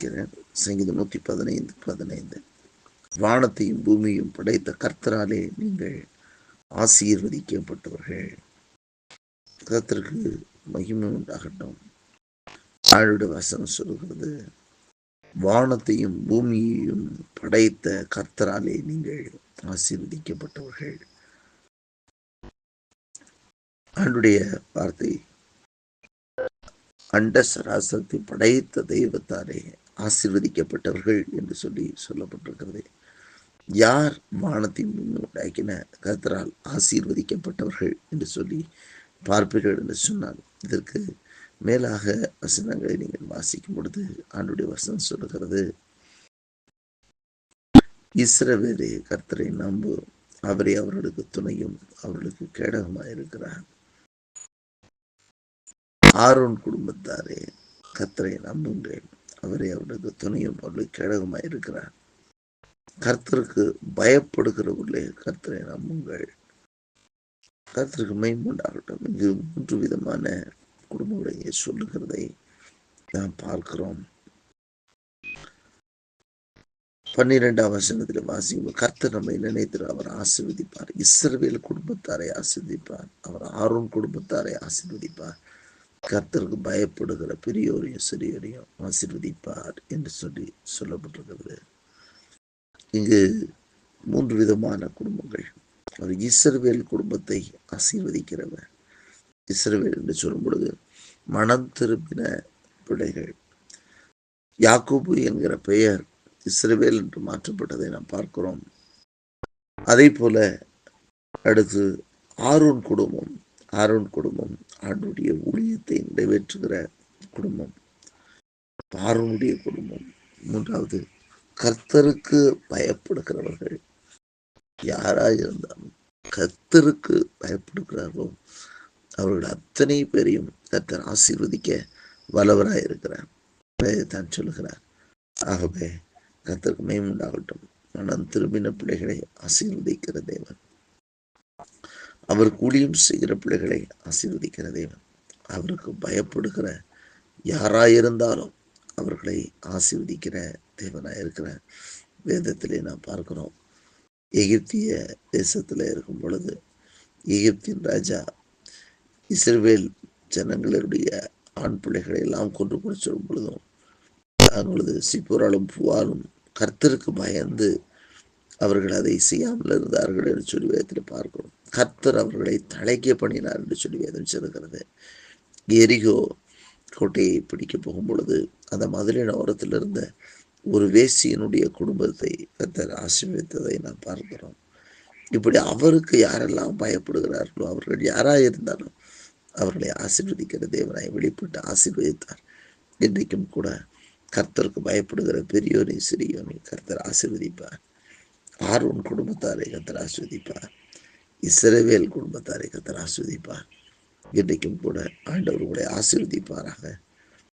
வாசிக்கிறேன் சங்கீதம் நூற்றி பதினைந்து. பதினைந்து வானத்தையும் பூமியும் படைத்த கர்த்தராலே நீங்கள் ஆசீர்வதிக்கப்பட்டவர்கள். கர்த்தருக்கு மகிமை உண்டாகட்டும். ஆளுடைய வசனம் சொல்கிறது வானத்தையும் பூமியையும் படைத்த கர்த்தராலே நீங்கள் ஆசீர்வதிக்கப்பட்டவர்கள். ஆண்டுடைய வார்த்தை அண்ட சராசரத்தை படைத்த தெய்வத்தாரே ஆசிர்வதிக்கப்பட்டவர்கள் என்று சொல்லி சொல்லப்பட்டிருக்கிறது. யார் வானத்தின் உண்டாக்கின கத்தரால் ஆசீர்வதிக்கப்பட்டவர்கள் என்று சொல்லி பார்ப்பீர்கள் என்று சொன்னார் இதற்கு மேலாக வசனங்களை நீங்கள் வாசிக்கும் பொழுது ஆண்டுடைய வசனம் சொல்லுகிறது. இஸ்ரவேலே கர்த்தரை நம்பு. அவரே அவர்களுக்கு துணையும் அவர்களுக்கு கேடகமாக இருக்கிறார் ஆரோன் குடும்பத்தாரே கத்தரை நம்புங்கள். அவரே அவர்களுக்கு துணையும் அவர்களுக்கு கேடகமாக இருக்கிறார். கர்த்தருக்கு பயப்படுகிறவர்களே கர்த்தரை நம்புங்கள் கர்த்தருக்கு மேம்புண்டாகட்டும் இங்கு மூன்று விதமான குடும்பங்களை சொல்லுகிறதை நாம் பார்க்கிறோம். பன்னிரெண்டாம் வசனத்தில் வாசிக்கும் கர்த்தர் நம்மை நினைத்து அவர் ஆசிர்வதிப்பார். இஸ்ரவேல் குடும்பத்தாரை ஆசிர்வதிப்பார். அவர் ஆர்வம் குடும்பத்தாரை ஆசிர்வதிப்பார். கர்த்தருக்கு பயப்படுகிற பெரியோரையும் சிறியோரையும் ஆசீர்வதிப்பார் என்று சொல்லி சொல்லப்பட்டிருக்கிறது. இங்கு மூன்று விதமான குடும்பங்கள். அவர் இஸ்ரவேல் குடும்பத்தை ஆசீர்வதிக்கிறவர். இஸ்ரவேல் என்று சொல்லும் பொழுது மனம் திரும்பின பிள்ளைகள். யாக்கோபு என்கிற பெயர் இஸ்ரவேல் என்று மாற்றப்பட்டதை நாம் பார்க்கிறோம். அதே போல அடுத்து ஆரோன் குடும்பம். ஆரோன் குடும்பம் ஆண்டுடைய ஊழியத்தை நிறைவேற்றுகிற குடும்பம். ஆரோனுடைய குடும்பம். மூன்றாவது கர்த்தருக்கு பயப்படுகிறவர்கள். யாராக இருந்தாலும் கர்த்தருக்கு பயப்படுகிறார்களோ அவர்கள் அத்தனை பேரையும் கர்த்தர் ஆசீர்வதிக்க வல்லவராக இருக்கிறார் தான் சொல்லுகிறார் ஆகவே கர்த்தருக்கு மேம் உண்டாகட்டும் மனம் திரும்பின பிள்ளைகளை ஆசீர்வதிக்கிற தேவன். அவர் கூலியும் செய்கிற பிள்ளைகளை ஆசீர்வதிக்கிற தேவன். அவருக்கு பயப்படுகிற யாராயிருந்தாலும் அவர்களை ஆசீர்வதிக்கிற தேவனாக இருக்கிற வேதத்திலே நாம் பார்க்கிறோம். எகிப்திய தேசத்தில் இருக்கும் பொழுது எகிப்தின் ராஜா இஸ்ரேல் ஜனங்களுடைய ஆண் பிள்ளைகளை எல்லாம் கொன்று கொண்டு பொழுதும் அவங்களது சிப்போராலும் புவாலும் கர்த்தருக்கு பயந்து அவர்கள் அதை செய்யாமல் இருந்தார்கள் என்று சொல்லி வேதத்தில் பார்க்கிறோம். கர்த்தர் அவர்களை தலைக்க பண்ணினார் என்று சொல்லி வேதம் சொல்லுகிறது. எரிகோ கோட்டையை பிடிக்க போகும் பொழுது அந்த மதுரின் ஓரத்தில் இருந்த ஒரு வேசியனுடைய குடும்பத்தை கர்த்தர் ஆசிர்வித்ததை நாம் பார்க்கிறோம். இப்படி அவருக்கு யாரெல்லாம் பயப்படுகிறார்களோ அவர்கள் யாராக இருந்தாலும் அவர்களை ஆசிர்வதிக்கிற தேவனாய் வெளிப்பட்டு ஆசீர்வதித்தார். இன்றைக்கும் கூட கர்த்தருக்கு பயப்படுகிற பெரியோனை சிறியோனை கர்த்தர் ஆசீர்வதிப்பார். ஆர்வன் குடும்பத்தாரை கத்தர் ஆஸ்வதிப்பார்? இஸ்ரவேல் குடும்பத்தாரை கத்தர் ஆஸ்வதிப்பார். இன்றைக்கும் கூட ஆண்டவர் உங்களை ஆசீர்வதிப்பாராக.